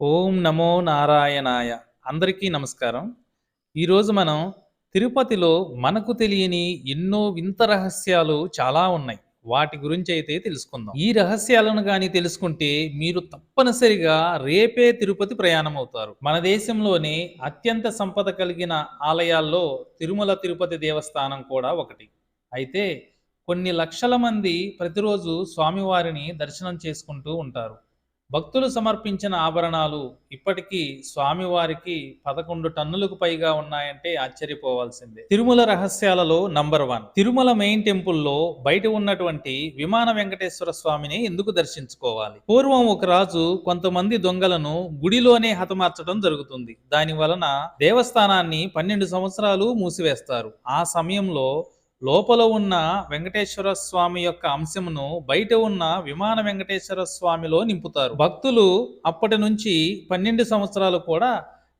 ఓం నమో నారాయణాయ. అందరికీ నమస్కారం. ఈరోజు మనం తిరుపతిలో మనకు తెలియని ఎన్నో వింత రహస్యాలు చాలా ఉన్నాయి. వాటి గురించి అయితే తెలుసుకుందాం. ఈ రహస్యాలను కానీ తెలుసుకుంటే మీరు తప్పనిసరిగా రేపే తిరుపతి ప్రయాణం అవుతారు. మన దేశంలోనే అత్యంత సంపద కలిగిన ఆలయాల్లో తిరుమల తిరుపతి దేవస్థానం కూడా ఒకటి. అయితే కొన్ని లక్షల మంది ప్రతిరోజు స్వామివారిని దర్శనం చేసుకుంటూ ఉంటారు. భక్తులు సమర్పించిన ఆభరణాలు ఇప్పటికీ స్వామివారికి పదకొండు టన్నులకు పైగా ఉన్నాయంటే ఆశ్చర్యపోవాల్సిందే. తిరుమల రహస్యాలలో నంబర్ వన్. తిరుమల మెయిన్ టెంపుల్లో బయట ఉన్నటువంటి విమాన వెంకటేశ్వర స్వామిని ఎందుకు దర్శించుకోవాలి? పూర్వం ఒక రాజు కొంతమంది దొంగలను గుడిలోనే హతమార్చడం జరుగుతుంది. దాని వలన దేవస్థానాన్ని పన్నెండు సంవత్సరాలు మూసివేస్తారు. ఆ సమయంలో లోపల ఉన్న వెంకటేశ్వర స్వామి యొక్క అంశమును బయట ఉన్న విమాన వెంకటేశ్వర స్వామిలో నింపుతారు. భక్తులు అప్పటి నుంచి పన్నెండు సంవత్సరాలు కూడా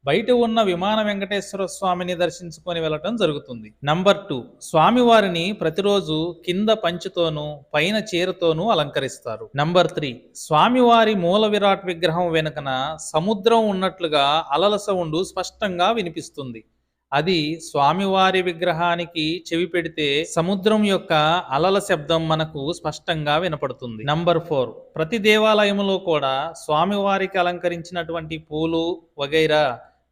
బయట ఉన్న విమాన వెంకటేశ్వర స్వామిని దర్శించుకొని వెళ్ళటం జరుగుతుంది. నంబర్ టూ స్వామివారిని ప్రతిరోజు కింద పంచుతోనూ పైన చీరతోనూ అలంకరిస్తారు. నంబర్ త్రీ స్వామివారి మూల విరాట్ విగ్రహం వెనుకన సముద్రం ఉన్నట్లుగా అలల సౌండ్ స్పష్టంగా వినిపిస్తుంది. అది స్వామివారి విగ్రహానికి చెవి పెడితే సముద్రం యొక్క అలల శబ్దం మనకు స్పష్టంగా వినపడుతుంది. నంబర్ ఫోర్ ప్రతి దేవాలయంలో కూడా స్వామివారికి అలంకరించినటువంటి పూలు వగైరా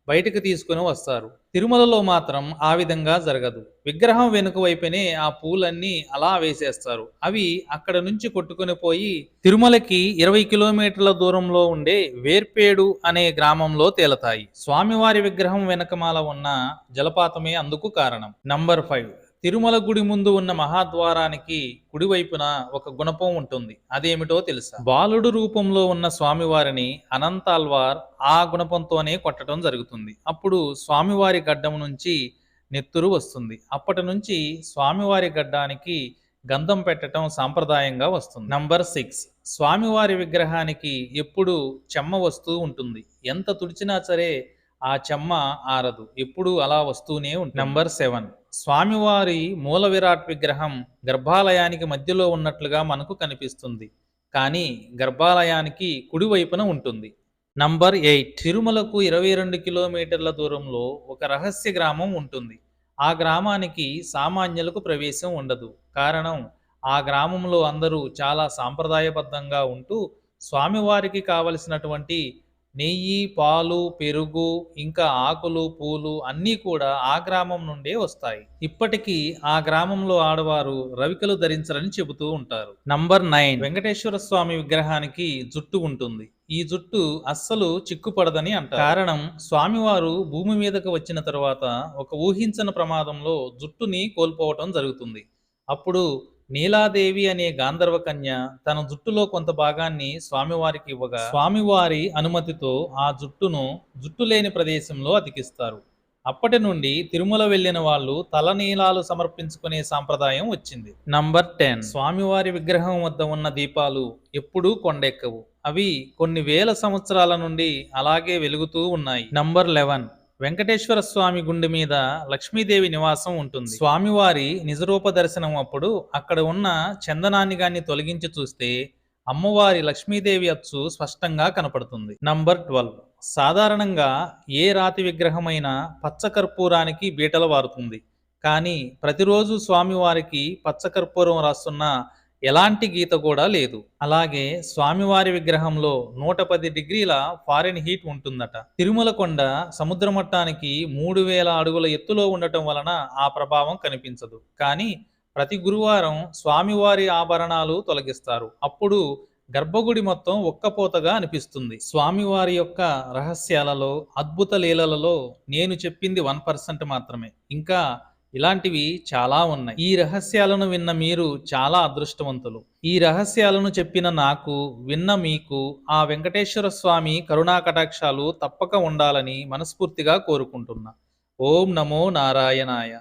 బయటకు తీసుకుని వస్తారు. తిరుమలలో మాత్రం ఆ విధంగా జరగదు. విగ్రహం వెనుక వైపునే ఆ పూలన్నీ అలా వేసేస్తారు. అవి అక్కడ నుంచి కొట్టుకుని పోయి తిరుమలకి ఇరవై కిలోమీటర్ల దూరంలో ఉండే వేర్పేడు అనే గ్రామంలో తేలతాయి. స్వామివారి విగ్రహం వెనకమాల ఉన్న జలపాతమే అందుకు కారణం. Number five. తిరుమల గుడి ముందు ఉన్న మహాద్వారానికి కుడివైపున ఒక గుణపం ఉంటుంది. అదేమిటో తెలుసా? బాలుడు రూపంలో ఉన్న స్వామివారిని అనంతాల్వార్ ఆ గుణపంతోనే కొట్టడం జరుగుతుంది. అప్పుడు స్వామివారి గడ్డం నుంచి నెత్తురు వస్తుంది. అప్పటి నుంచి స్వామివారి గడ్డానికి గంధం పెట్టడం సాంప్రదాయంగా వస్తుంది. Number six. స్వామివారి విగ్రహానికి ఎప్పుడు చెమ్మ వస్తూ ఉంటుంది. ఎంత తుడిచినా సరే ఆ చెమ్మ ఆరదు. ఎప్పుడు అలా వస్తూనే ఉంటుంది. Number seven. స్వామివారి మూల విరాట్ విగ్రహం గర్భాలయానికి మధ్యలో ఉన్నట్లుగా మనకు కనిపిస్తుంది. కానీ గర్భాలయానికి కుడివైపున ఉంటుంది. Number eight. తిరుమలకు ఇరవై రెండు కిలోమీటర్ల దూరంలో ఒక రహస్య గ్రామం ఉంటుంది. ఆ గ్రామానికి సామాన్యులకు ప్రవేశం ఉండదు. కారణం ఆ గ్రామంలో అందరూ చాలా సాంప్రదాయబద్ధంగా ఉంటూ స్వామివారికి కావలసినటువంటి నెయ్యి పాలు పెరుగు ఇంకా ఆకులు పూలు అన్నీ కూడా ఆ గ్రామం నుండే వస్తాయి. ఇప్పటికీ ఆ గ్రామంలో ఆడవారు రవికలు ధరించరని చెబుతూ ఉంటారు. Number nine. వెంకటేశ్వర స్వామి విగ్రహానికి జుట్టు ఉంటుంది. ఈ జుట్టు అస్సలు చిక్కుపడదని అంటారు. కారణం స్వామివారు భూమి మీదకు వచ్చిన తర్వాత ఒక ఊహించని ప్రమాదంలో జుట్టుని కోల్పోవటం జరుగుతుంది. అప్పుడు నీలాదేవి అనే గాంధర్వ కన్య తన జుట్టులో కొంత భాగాన్ని స్వామివారికి ఇవ్వగా స్వామివారి అనుమతితో ఆ జుట్టును జుట్టు లేని ప్రదేశంలో అతికిస్తారు. అప్పటి నుండి తిరుమల వెళ్ళిన వాళ్ళు తలనీలాలు సమర్పించుకునే సాంప్రదాయం వచ్చింది. నంబర్ టెన్ స్వామివారి విగ్రహం వద్ద ఉన్న దీపాలు ఎప్పుడూ కొండెక్కవు. అవి కొన్ని వేల సంవత్సరాల నుండి అలాగే వెలుగుతూ ఉన్నాయి. నంబర్ లెవెన్ వెంకటేశ్వర స్వామి గుండె మీద లక్ష్మీదేవి నివాసం ఉంటుంది. స్వామివారి నిజరూప దర్శనం అప్పుడు అక్కడ ఉన్న చందనాన్ని గాని తొలగించి చూస్తే అమ్మవారి లక్ష్మీదేవి అచ్చు స్పష్టంగా కనపడుతుంది. Number twelve. సాధారణంగా ఏ రాతి విగ్రహమైన పచ్చకర్పూరానికి బీటలు వారుతుంది. కానీ ప్రతిరోజు స్వామివారికి పచ్చకర్పూరం రాస్తున్న ఎలాంటి గీత కూడా లేదు. అలాగే స్వామివారి విగ్రహంలో నూట పది డిగ్రీల ఫారెన్ హీట్ ఉంటుందట. తిరుమల కొండ సముద్ర మట్టానికి మూడు వేల అడుగుల ఎత్తులో ఉండటం వలన ఆ ప్రభావం కనిపించదు. కానీ ప్రతి గురువారం స్వామివారి ఆభరణాలు తొలగిస్తారు. అప్పుడు గర్భగుడి మొత్తం ఒక్కపోతగా అనిపిస్తుంది. స్వామివారి యొక్క రహస్యాలలో అద్భుత లీలలలో నేను చెప్పింది వన్ పర్సెంట్ మాత్రమే. ఇంకా ఇలాంటివి చాలా ఉన్నాయి. ఈ రహస్యాలను విన్న మీరు చాలా అదృష్టవంతులు. ఈ రహస్యాలను చెప్పిన నాకు విన్న మీకు ఆ వెంకటేశ్వర స్వామి కరుణా కటాక్షాలు తప్పక ఉండాలని మనస్ఫూర్తిగా కోరుకుంటున్నా. ఓం నమో నారాయణాయ.